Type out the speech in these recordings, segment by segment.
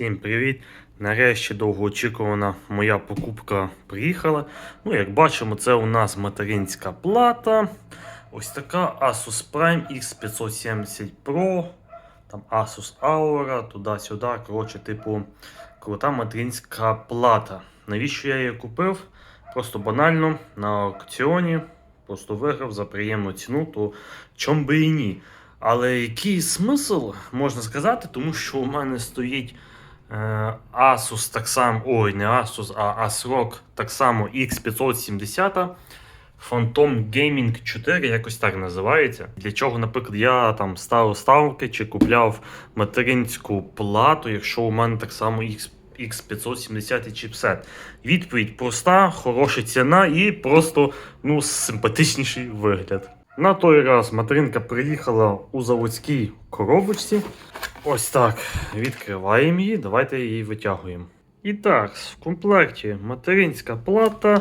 Всім привіт! Нарешті довгоочікувана моя покупка приїхала. Ну, як бачимо, це у нас материнська плата. Ось така Asus Prime X570 Pro. Там Asus Aura, туди-сюди. Коротше, типу, крута материнська плата. Навіщо я її купив? Просто банально на аукціоні. Просто виграв за приємну ціну, то чом би і ні. Але який смисл можна сказати, тому що у мене стоїть Asus так само, ой, не Asus, а ASRock так само X570. Phantom Gaming 4, якось так називається. Для чого, наприклад, я там ставив ставки чи купляв материнську плату, якщо у мене так само X, X570 чіпсет. Відповідь проста, хороша ціна і просто ну, симпатичніший вигляд. На той раз материнка приїхала у заводській коробочці. Ось так. Відкриваємо її, давайте її витягуємо. І так, в комплекті материнська плата,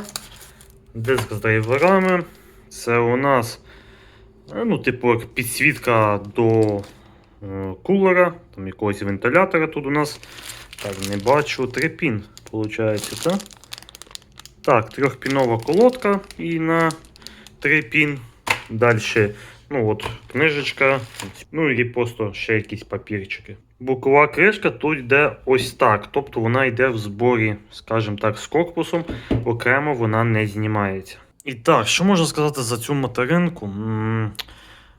диск з драйверами. Це у нас, е, ну, типу, як підсвітка до е, кулера, там якогось вентилятора тут у нас. Так, не бачу. Три пін, виходить, так? Так, трьохпінова колодка і на три пін. Далі, ну от, книжечка, ну і просто ще якісь папірчики. Бокова кришка тут йде ось так. Тобто вона йде в зборі, скажімо так, з корпусом, окремо вона не знімається. І так, що можна сказати за цю материнку? М,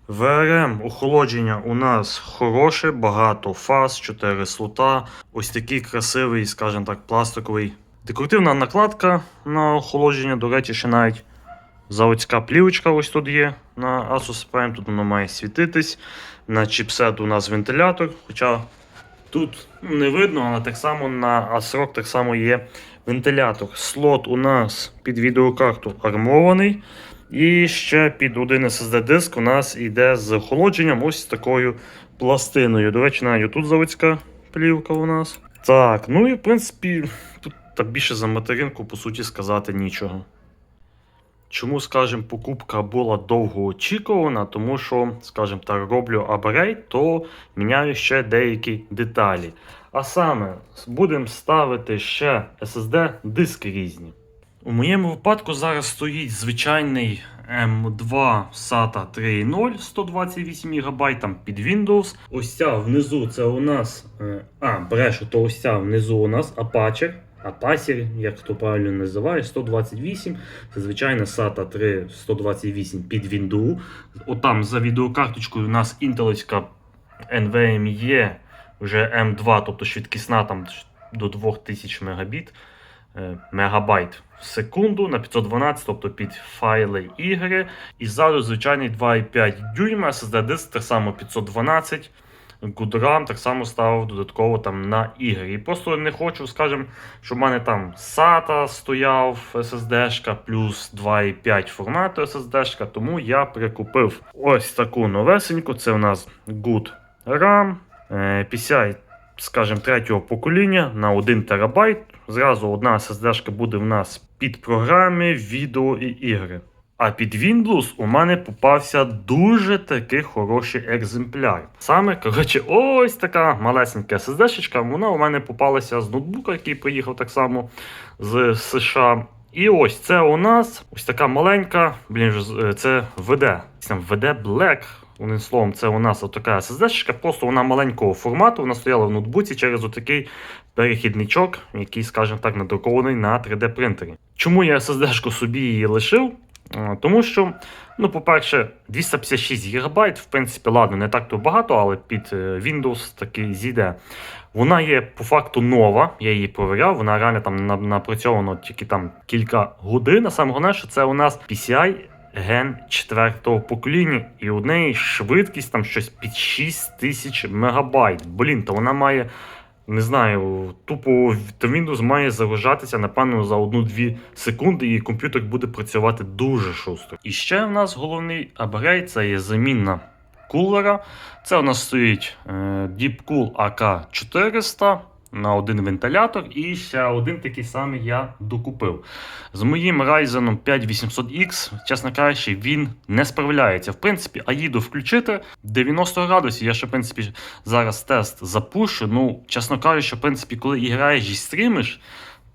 ВРМ охолодження у нас хороше, багато фаз, 4 слота. Ось такий красивий, скажімо так, пластиковий. Декоративна накладка на охолодження, до речі, ще навіть заводська плівочка ось тут є на Asus Prime, тут воно має світитись. На чіпсет у нас вентилятор, хоча тут не видно, але так само на ASRock так само є вентилятор. Слот у нас під відеокарту армований. І ще під один SSD диск у нас йде з охолодженням ось такою пластиною. До речі, навіть тут заводська плівка у нас. Так, ну і в принципі, тут та більше за материнку, по суті, сказати нічого. Чому, скажімо, покупка була довго очікувана, тому що, скажімо так, роблю апгрейд, то міняю ще деякі деталі. А саме, будемо ставити ще SSD диски різні. У моєму випадку зараз стоїть звичайний M2 SATA 3.0 128 ГБ під Windows. Ось ця внизу це у нас. е, А, брешу, то ось ця внизу у нас Apache. Apacer, як хто правильно називає, 128. Це звичайна SATA 3 128 під Windows. Отам за відеокарточкою у нас інтеловська NVMe вже M2, тобто швидкісна там до 2000 мегабіт. е, мегабайт в секунду на 512, тобто під файли ігри. І ззаду звичайний 2,5 дюйма SSD диск так само 512. Гудрам так само ставив додатково там на ігри. І просто не хочу, скажімо, щоб в мене там SATA стояв SSD-шка плюс 2,5 формату SSD-шка, тому я прикупив ось таку новесеньку. Це у нас Good RAM PCI, скажімо, третього покоління на 1 терабайт. Зразу одна SSD-шка буде в нас під програми, відео і ігри. А під Windows у мене попався дуже такий хороший екземпляр. Саме, коротше, ось така малесенька SSD-шечка, вона у мене попалася з ноутбука, який приїхав так само з США. І ось це у нас ось така маленька, блін, е, це VD. Там VD Black. Одним словом, це у нас така SSD-шка, просто вона маленького формату, вона стояла в ноутбуці через отакий перехідничок, який, скажімо так, надрукований на 3D принтері. Чому я SSD-шку собі її лишив? Е, Тому що, ну, по-перше, 256 ГБ, в принципі, ладно, не так то багато, але під е, Windows таки зійде. Вона є по факту нова, я її провіряв, вона реально там на- напрацьована тільки там кілька годин. А саме головне, що це у нас PCI ген 4 покоління, і у неї швидкість там щось під 6000 мегабайт. Блін, то вона має. Не знаю, тупо Windows має загружатися, напевно, за 1-2 секунди, і комп'ютер буде працювати дуже шустро. І ще в нас головний апгрейд це є заміна кулера. Це у нас стоїть е, Deepcool AK400. На один вентилятор, і ще один такий самий я докупив. З моїм Ryzen 5800X, чесно кажучи, він не справляється. В принципі, AIDO включити 90 градусів. Я ще, в принципі, зараз тест запущу. Ну, чесно кажучи, в принципі, коли і граєш і стрімиш,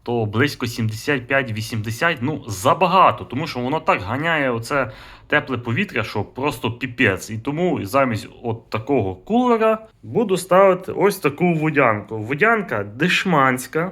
то близько 75-80, ну, забагато, тому що воно так ганяє оце тепле повітря, що просто піпець. І тому замість от такого кулера буду ставити ось таку водянку. Водянка дешманська.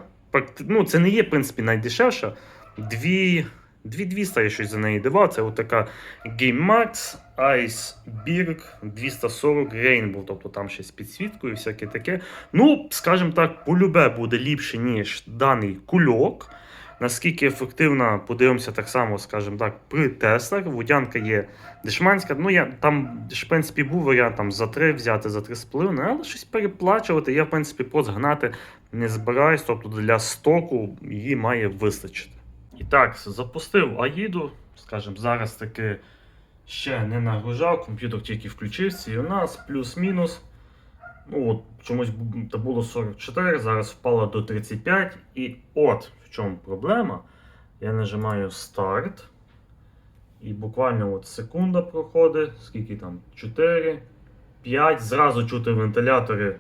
Ну, це не є, в принципі, найдешевша. Дві. 2200 я щось за неї давав. Це отака Game Max Ice Birk 240 Rainbow. Тобто там ще з підсвіткою, всяке таке. Ну, скажімо так, полюбе буде ліпше, ніж даний кульок. Наскільки ефективна, подивимося так само, скажімо так, при тестах. Водянка є дешманська. Ну, я там, в принципі, був варіант там за 3 взяти, за 3,5, але щось переплачувати. Я, в принципі, гнати не збираюсь. Тобто для стоку її має вистачити. І так, запустив Аїду. Скажімо, зараз таки ще не нагружав, комп'ютер тільки включився, і у нас плюс-мінус. Ну, от чомусь та було 44, зараз впало до 35. І от в чому проблема. Я нажимаю старт. І буквально от секунда проходить. Скільки там? 4, 5. Зразу чути вентилятори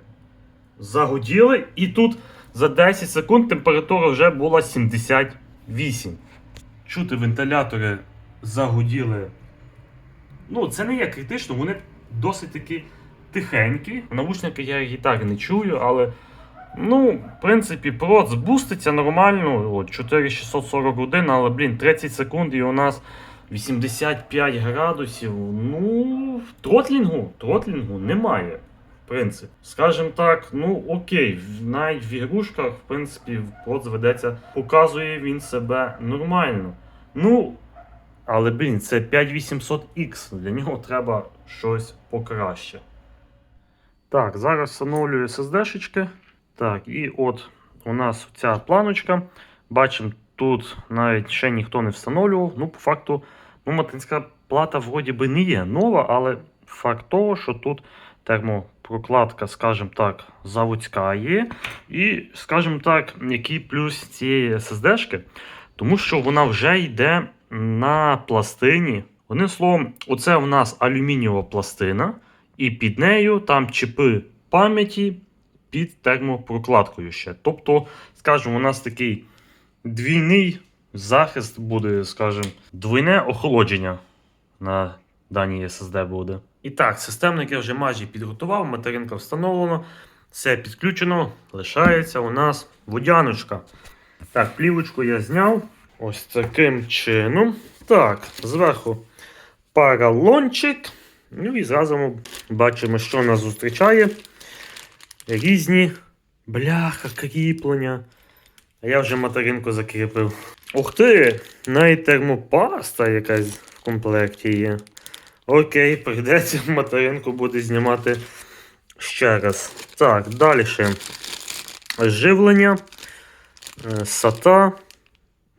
загуділи. І тут за 10 секунд температура вже була 78. Чути вентилятори загуділи. Ну, це не є критично, вони досить таки тихенькі. Навушники я і так не чую, але. Ну, в принципі, прот збуститься нормально. От 4641, але, блін, 30 секунд і у нас 85 градусів. Ну, тротлінгу, тротлінгу немає. В принципі, скажімо так, ну окей, навіть в ігрушках, в принципі, прот зведеться, показує він себе нормально. Ну, але, блін, це 5800X, для нього треба щось покраще. Так, зараз встановлюю SSD-шечки. Так, і от у нас ця планочка. Бачимо, тут навіть ще ніхто не встановлював. Ну, по факту, ну, материнська плата вроді би не є нова, але факт того, що тут термопрокладка, скажімо так, заводська є. І, скажімо так, який плюс цієї SSD-шки, тому що вона вже йде на пластині. Одним словом, оце у нас алюмінієва пластина, і під нею там чіпи пам'яті під термопрокладкою ще. Тобто, скажімо, у нас такий двійний захист буде, скажімо, двойне охолодження на даній SSD буде. І так, системник я вже майже підготував, материнка встановлено, все підключено, лишається у нас водяночка. Так, плівочку я зняв. Ось таким чином. Так, зверху паралончик. Ну і зразу ми бачимо, що нас зустрічає. Різні бляха, кріплення. А я вже материнку закріпив. Ух ти! Навіть термопаста якась в комплекті є. Окей, прийдеться материнку буде знімати ще раз. Так, далі. Живлення. Е, SATA.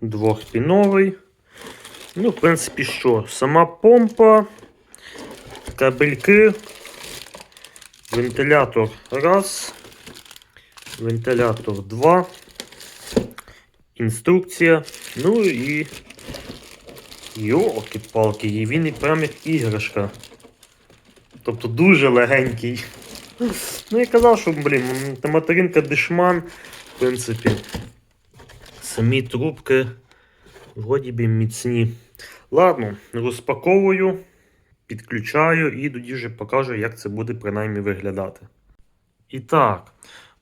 Двохпіновий. Ну, в принципі, що? Сама помпа, кабельки, вентилятор раз, вентилятор два, інструкція. Ну і. Йолки-палки, і він і прям як іграшка. Тобто дуже легенький. Ну, я казав, що, блін, та материнка дешман, в принципі. Самі трубки вроді би міцні. Ладно, розпаковую, підключаю і тоді вже покажу, як це буде принаймні виглядати. І так,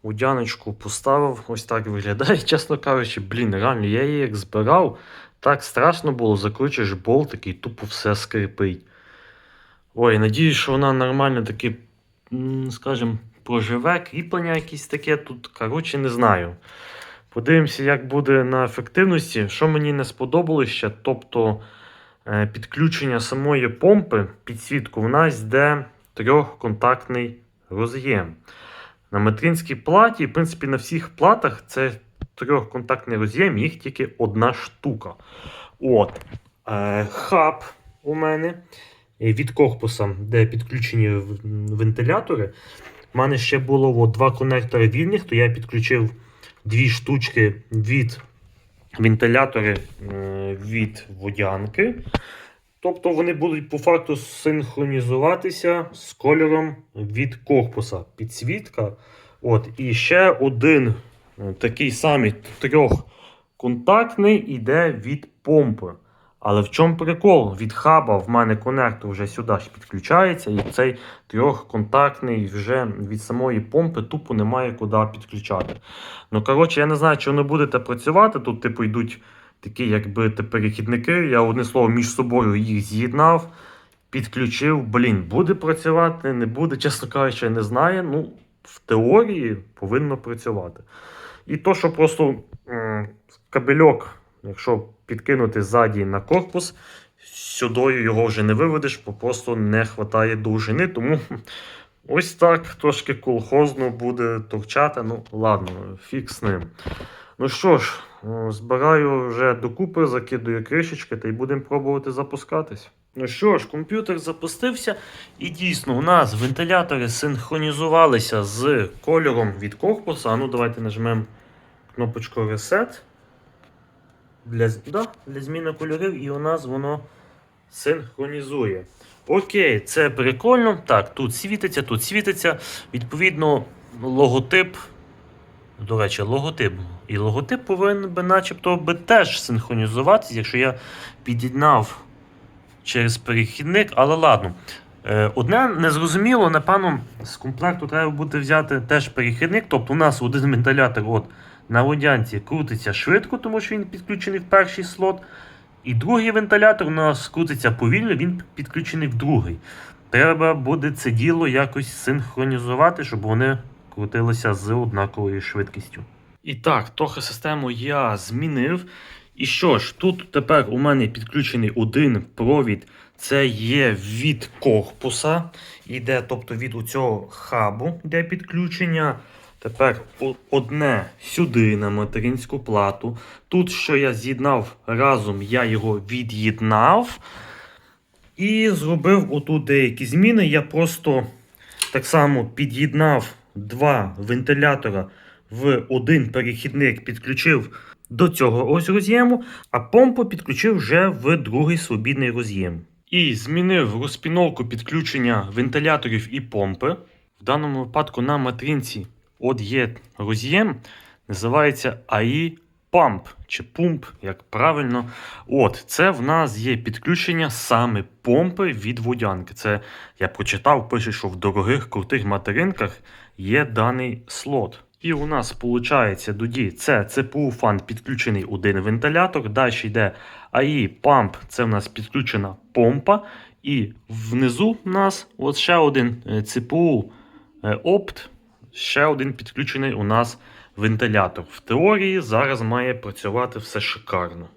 удяночку поставив, ось так виглядає. Чесно кажучи, блін, реально, я її як збирав, так страшно було, закручуєш болтик і тупо все скрипить. Ой, надіюсь, що вона нормально таки, скажімо, проживе, кріплення якісь таке тут, коротше, не знаю. Подивимося, як буде на ефективності. Що мені не сподобалося тобто підключення самої помпи підсвітку, в нас йде трьохконтактний роз'єм. На материнській платі, в принципі, на всіх платах це трьохконтактний роз'єм, їх тільки одна штука. От. Е, хаб у мене е, від корпуса, де підключені вентилятори. в мене ще було от, два конектори вільних, то я підключив дві штучки від вентилятори е, від водянки. Тобто вони будуть по факту синхронізуватися з кольором від корпуса. Підсвітка. От, і ще один е, такий самий трьохконтактний іде від помпи. Але в чому прикол? Від хаба в мене конектор вже сюди ж підключається, і цей трьохконтактний вже від самої помпи тупо немає куди підключати. Ну, коротше, я не знаю, чи вони будете працювати. Тут, типу, йдуть такі, якби перехідники. Я одне слово між собою їх з'єднав, підключив. Блін, буде працювати, не буде, чесно кажучи, не знаю. Ну, в теорії повинно працювати. І то, що просто м, кабельок, якщо підкинути ззаді на корпус, сюдою його вже не виведеш, бо просто не вистачає довжини. Тому ось так трошки колхозно буде торчати. Ну, ладно, фік з ним. Ну що ж, збираю вже докупи, закидую кришечки та й будемо пробувати запускатись. Ну що ж, комп'ютер запустився, і дійсно у нас вентилятори синхронізувалися з кольором від корпуса. Ну давайте нажмемо кнопочку Reset для, да, для зміни кольорів, і у нас воно синхронізує. Окей, це прикольно. Так, тут світиться, тут світиться. Відповідно, логотип. До речі, логотип. І логотип повинен би начебто би теж синхронізуватися, якщо я під'єднав через перехідник, але ладно. Е, Одне незрозуміло, напевно, з комплекту треба буде взяти теж перехідник. Тобто у нас один вентилятор от, на водянці крутиться швидко, тому що він підключений в перший слот. І другий вентилятор у нас крутиться повільно, він підключений в другий. Треба буде це діло якось синхронізувати, щоб вони крутилися з однаковою швидкістю. І так, трохи систему я змінив. І що ж, тут тепер у мене підключений один провід. Це є від корпуса. Іде, тобто від у цього хабу, де підключення. Тепер одне сюди на материнську плату. Тут, що я з'єднав разом, я його від'єднав. І зробив отут деякі зміни. Я просто так само під'єднав два вентилятора в один перехідник, підключив до цього ось роз'єму, а помпу підключив вже в другий свобідний роз'єм. І змінив розпіновку підключення вентиляторів і помпи. В даному випадку на матринці от є роз'єм, називається AI Pump чи пумп, як правильно. От, це в нас є підключення саме помпи від водянки. Це я прочитав, пише, що в дорогих крутих материнках є даний слот. І у нас виходить тоді це CPU фан підключений один вентилятор. Далі йде AI Pump, це в нас підключена помпа. І внизу у нас от ще один е, CPU е, Opt, ще один підключений у нас вентилятор. В теорії зараз має працювати все шикарно.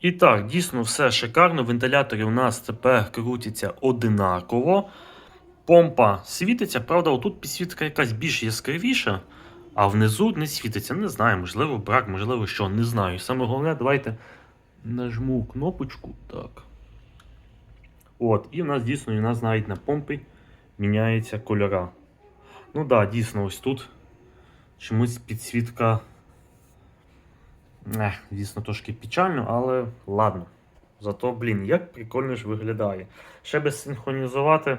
І так, дійсно все шикарно. Вентилятори у нас тепер крутяться одинаково. Помпа світиться, правда, отут підсвітка якась більш яскравіша, а внизу не світиться. Не знаю, можливо, брак, можливо, що, не знаю. Саме головне, давайте нажму кнопочку. Так. От, і в нас дійсно у нас навіть на помпі міняється кольора. Ну так, да, дійсно, ось тут чомусь підсвітка. Ех, дійсно, трошки печально, але ладно. Зато, блін, як прикольно ж виглядає. Ще би синхронізувати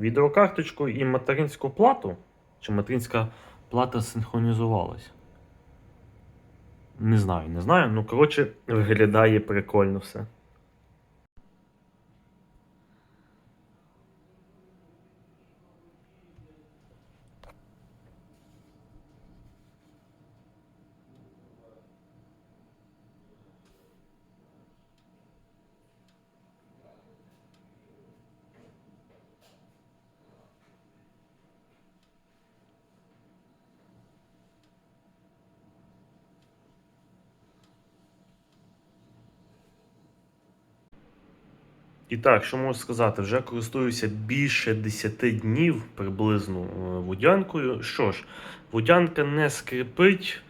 відеокарточку і материнську плату. Чи материнська плата синхронізувалась? Не знаю, не знаю. Ну, коротше, виглядає прикольно все. І так, що можу сказати, вже користуюся більше 10 днів приблизно е, водянкою. Що ж, водянка не скрипить,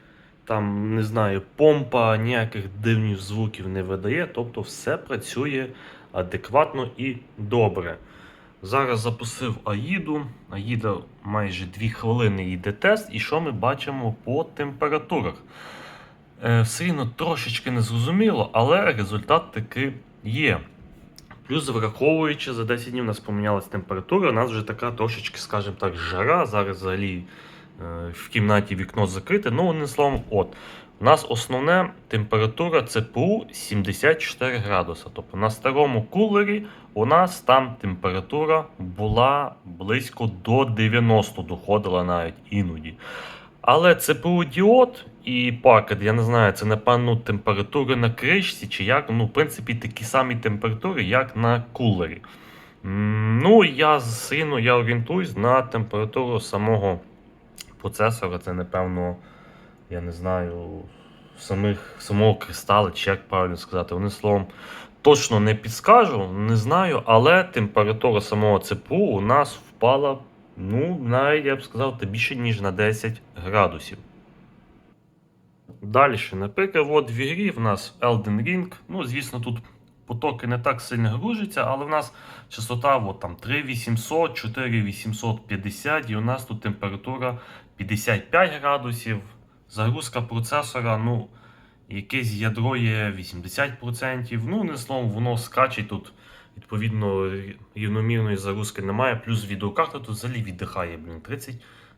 там, не знаю, помпа ніяких дивних звуків не видає, тобто все працює адекватно і добре. Зараз запустив Аїду. Аїда майже 2 хвилини йде тест, і що ми бачимо по температурах? Е, все рівно трошечки незрозуміло, але результат таки є. Плюс, враховуючи, за 10 днів у нас помінялась температура, у нас вже така трошечки, скажімо так, жара. Зараз взагалі е, в кімнаті вікно закрите. Ну, одним словом, от. У нас основна температура ЦПУ 74 градуса. Тобто на старому кулері у нас там температура була близько до 90, доходила навіть іноді. Але ЦПУ діод і пакет, я не знаю, це напевно температури на кришці, чи як. Ну, в принципі, такі самі температури, як на кулері. Ну, я сильно я орієнтуюсь на температуру самого процесора. Це, напевно, я не знаю, самих, самого кристали, чи як правильно сказати. Вони словом, точно не підскажу, не знаю, але температура самого ЦПУ у нас впала, ну, навіть я б сказав, та більше, ніж на 10 градусів. Далі, наприклад, от в ігрі в нас Elden Ring. Ну, звісно, тут потоки не так сильно гружаться, але в нас частота от, там, 3800, 4850, і у нас тут температура 55 градусів. Загрузка процесора, ну, якесь ядро є 80%. Ну, не словом, воно скаче тут. Відповідно, рівномірної загрузки немає. Плюс відеокарта тут взагалі віддихає, блін,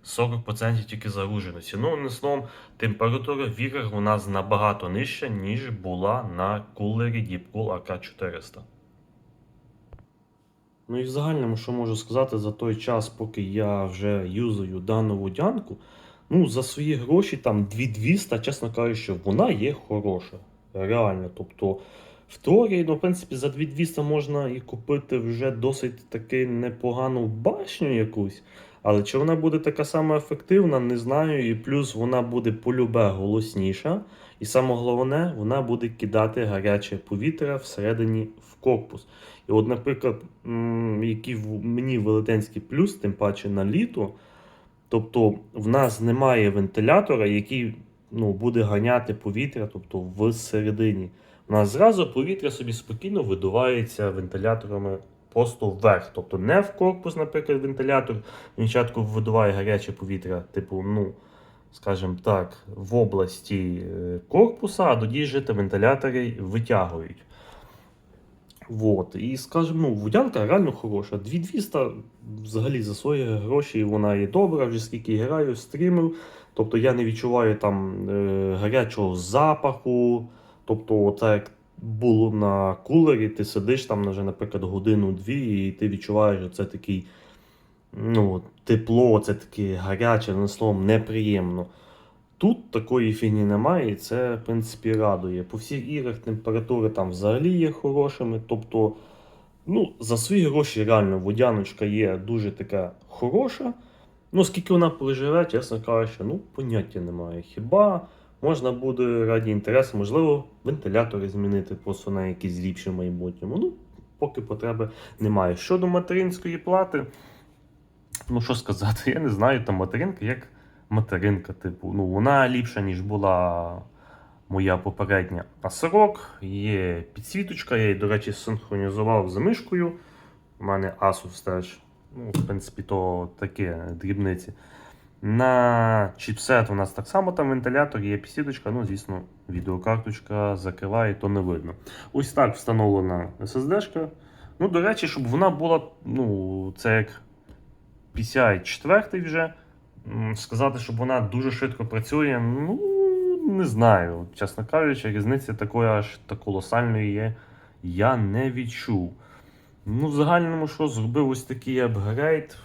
30-40% тільки загруженості. Ну, не словом, температура в іграх у нас набагато нижча, ніж була на кулері Deepcool AK400. Ну і в загальному, що можу сказати за той час, поки я вже юзаю дану водянку, ну, за свої гроші, там 2200, чесно кажучи, вона є хороша. Реально. Тобто, в теорії, ну, в принципі, за 2200 можна і купити вже досить таки непогану башню якусь. Але чи вона буде така сама ефективна, не знаю. І плюс вона буде полюбе голосніша. І саме головне, вона буде кидати гаряче повітря всередині в корпус. І от, наприклад, який в мені велетенський плюс, тим паче на літо. Тобто в нас немає вентилятора, який ну, буде ганяти повітря, тобто всередині. У нас зразу повітря собі спокійно видувається вентиляторами просто вверх. Тобто не в корпус, наприклад, вентилятор. Спочатку видуває гаряче повітря, типу, ну, скажімо так, в області е, корпуса, а тоді жити вентилятори витягують. Вот. І скажімо, ну, водянка реально хороша. 2200 взагалі за свої гроші вона є добра, вже скільки граю, стрімив. Тобто я не відчуваю там е, гарячого запаху. Тобто, це як було на кулері, ти сидиш там вже, наприклад, годину-дві, і ти відчуваєш, що це такий ну, тепло, це таке гаряче, ну, словом, неприємно. Тут такої фігні немає, і це, в принципі, радує. По всіх іграх температури там взагалі є хорошими. Тобто, ну, за свої гроші реально водяночка є дуже така хороша. Ну, скільки вона проживе, чесно кажучи, ну, поняття немає. Хіба можна буде раді інтересу, можливо, вентилятори змінити просто на якісь ліпші в майбутньому. Ну, поки потреби немає. Щодо материнської плати, ну що сказати, я не знаю, там материнка як материнка, типу, ну вона ліпша, ніж була моя попередня. А є підсвіточка, я її, до речі, синхронізував з мишкою. У мене Asus теж. Ну, в принципі, то таке дрібниці. На чіпсет у нас так само там вентилятор, є підсвіточка, ну, звісно, відеокарточка закриває, то не видно. Ось так встановлена SSD-шка. Ну, до речі, щоб вона була, ну, це як PCI 4 вже. Сказати, щоб вона дуже швидко працює, ну, не знаю. Чесно кажучи, різниці такої аж та колосальної є, я не відчув. Ну, в загальному, що зробив ось такий апгрейд.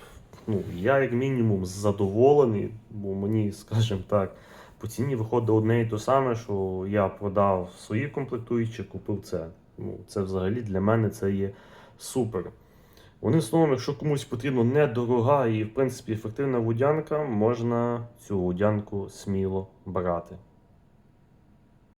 Ну, я, як мінімум, задоволений, бо мені, скажімо так, по ціні виходить одне і те саме, що я продав свої комплектуючі, купив це. Ну, це взагалі для мене це є супер. Одним словом, якщо комусь потрібна недорога і, в принципі, ефективна водянка, можна цю водянку сміло брати.